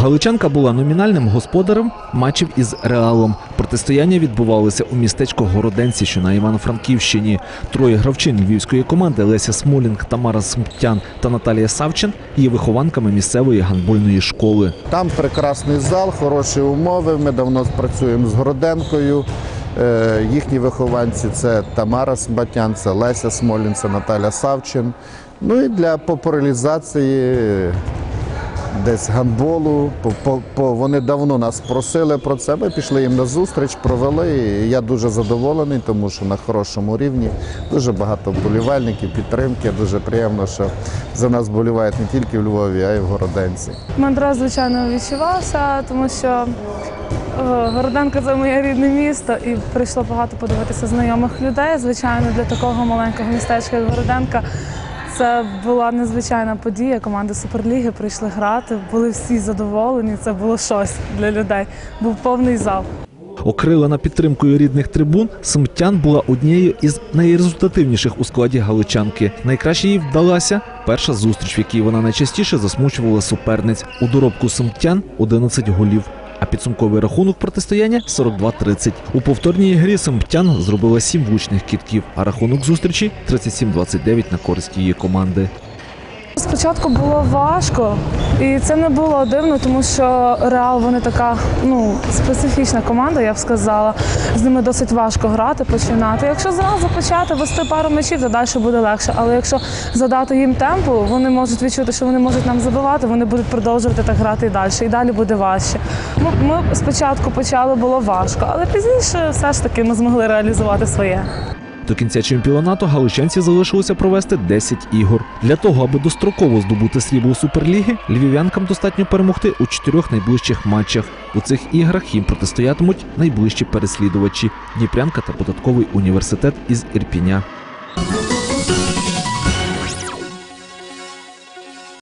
Галичанка була номінальним господарем матчів із Реалом. Протистояння відбувалося у містечку Городенці, що на Івано-Франківщині. Троє гравчин львівської команди Леся Смолінг, Тамара Смуттян та Наталія Савчин є вихованками місцевої гандбольної школи. Там прекрасний зал, хороші умови. Ми давно працюємо з Городенкою. Е, Їхні вихованці це Тамара Смбатян, це Леся Смолін, це Наталя Савчин. Ну і для популяризації десь гандболу. По, по, вони давно нас просили про це. Ми пішли їм на зустріч, провели. Я дуже задоволений, тому що на хорошому рівні дуже багато вболівальників, підтримки. Дуже приємно, що за нас вболівають не тільки в Львові, а й в Городенці. Мандра, звичайно, відчувався, тому що е, Городенко це моє рідне місто, і прийшло багато подивитися знайомих людей. Звичайно, для такого маленького містечка, як Городенка, це була незвичайна подія. Команди Суперліги прийшли грати, були всі задоволені. Це було щось для людей. Був повний зал. Окрилена підтримкою рідних трибун, Смуттян була однією із найрезультативніших у складі галичанки. Найкраще їй вдалася перша зустріч, в якій вона найчастіше засмучувала суперниць. У доробку Смуттян 11 голів. Підсумковий рахунок протистояння 42-30. У повторній грі Семптян зробила сім влучних кітків, а рахунок зустрічі 37-29 на користь її команди. Спочатку було важко, і це не було дивно, тому що Реал вони така ну специфічна команда, я б сказала. З ними досить важко грати, починати. Якщо зразу почати вести пару м'ячів, то далі буде легше. Але якщо задати їм темпу, вони можуть відчути, що вони можуть нам забивати, вони будуть продовжувати так грати і далі. І далі буде важче. Ми, ми спочатку почали, було важко, але пізніше все ж таки ми змогли реалізувати своє. До кінця чемпіонату галичанці залишилося провести 10 ігор. Для того, аби достроково здобути срібло Суперліги, львів'янкам достатньо перемогти у чотирьох найближчих матчах. У цих іграх їм протистоятимуть найближчі переслідувачі Дніпрянка та податковий університет із Ірпіня.